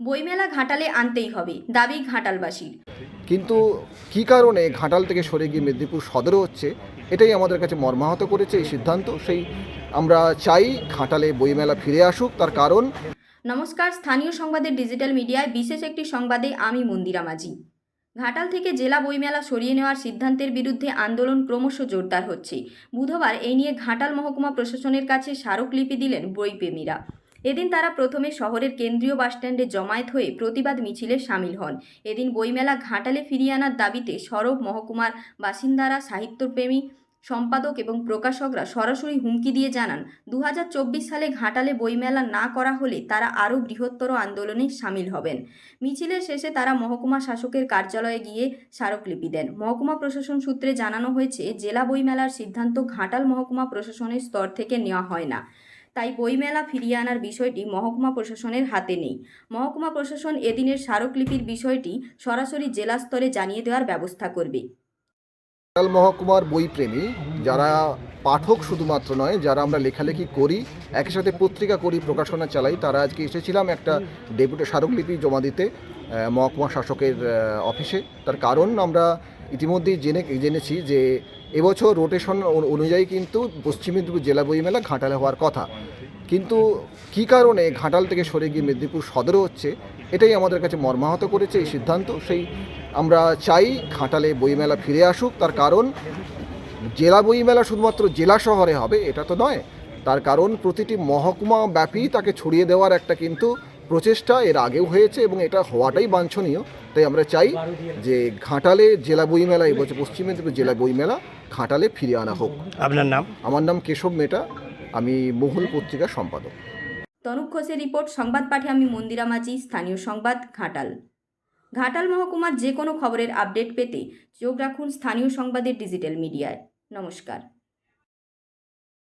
বইমেলা ঘাটালে আনতেই হবে দাবি ঘাটালবাসীর। কিন্তু কী কারণে ঘাটাল থেকে সরে গিয়ে মেদিনীপুর সদরে হচ্ছে? এটাই আমাদের কাছে মর্মাহত করেছে এই সিদ্ধান্ত। সেই আমরা চাই ঘাটালে বইমেলা ফিরে আসুক তার কারণ? নমস্কার স্থানীয় সংবাদের ডিজিটাল মিডিয়ায় বিশেষ একটি সংবাদে আমি মন্দিরা মাঝি। ঘাটাল থেকে জেলা বইমেলা সরিয়ে নেওয়ার সিদ্ধান্তের বিরুদ্ধে আন্দোলন ক্রমশ জোরদার হচ্ছে। বুধবার এই নিয়ে ঘাটাল মহকুমা প্রশাসনের কাছে স্মারকলিপি দিলেন বইপ্রেমীরা। এদিন তারা প্রথমে শহরের কেন্দ্রীয় বাসস্ট্যান্ডে জমায়েত হয়ে প্রতিবাদ মিছিলে সামিল হন। এদিন বইমেলা ঘাটালে ফিরিয়ে আনার দাবিতে সরব মহকুমার বাসিন্দারা, সাহিত্যপ্রেমী, সম্পাদক এবং প্রকাশকরা সরাসরি হুমকি দিয়ে জানান দু হাজার চব্বিশ সালে ঘাটালে বইমেলা না করা হলে তারা আরও বৃহত্তর আন্দোলনে সামিল হবেন। মিছিলের শেষে তারা মহকুমা শাসকের কার্যালয়ে গিয়ে স্মারকলিপি দেন। মহকুমা প্রশাসন সূত্রে জানানো হয়েছে, জেলা বইমেলার সিদ্ধান্ত ঘাটাল মহকুমা প্রশাসনের স্তর থেকে নেওয়া হয় না। তাই বইমেলা ফিরিয়ে আনার বিষয়টি মহকুমা প্রশাসনের হাতে নেই। মহকুমা প্রশাসন এদিনের স্মারকলিপির বিষয়টি সরাসরি জেলা স্তরে জানিয়ে দেওয়ার ব্যবস্থা করবে। ঘাটাল মহকুমার বইপ্রেমী, যারা পাঠক শুধুমাত্র নয়, যারা আমরা লেখালেখি করি, একই সাথে পত্রিকা করি, প্রকাশনা চালাই, তারা আজকে এসেছিলাম একটা ডেপুটি স্মারকলিপি জমা দিতে মহকুমা শাসকের অফিসে। তার কারণ আমরা ইতিমধ্যেই জেনে, জেনেছি যে এবছর রোটেশন অনুযায়ী কিন্তু পশ্চিম মেদিনীপুর জেলা বইমেলা ঘাটালে হওয়ার কথা। কিন্তু কী কারণে ঘাটাল থেকে সরে গিয়ে মেদিনীপুর সদরে হচ্ছে এটাই আমাদের কাছে মর্মাহত করেছে এই সিদ্ধান্ত। সেই আমরা চাই ঘাটালে বইমেলা ফিরে আসুক তার কারণ জেলা বইমেলা শুধুমাত্র জেলা শহরে হবে এটা তো নয়। তার কারণ প্রতিটি মহকুমা ব্যাপী তাকে ছড়িয়ে দেওয়ার একটা কিন্তু প্রচেষ্টা এর আগেও হয়েছে এবং এটা হওয়াটাই বাঞ্ছনীয়। তাই আমরা চাই যে ঘাটালে জেলা বইমেলা এবছর পশ্চিম মেদিনীপুর জেলা বইমেলা ঘাটালে ফিরে আনা হোক। আপনার নাম? আমার নাম কেশব মেটা আমি মহুল পত্রিকার সম্পাদক। তনুক ঘোষের রিপোর্ট, সংবাদ পাঠে আমি মন্দিরা মাঝি, স্থানীয় সংবাদ, ঘাটাল। ঘাটাল মহকুমার যে কোনো খবরের আপডেট পেতে চোখ রাখুন স্থানীয় সংবাদের ডিজিটাল মিডিয়ায়। নমস্কার।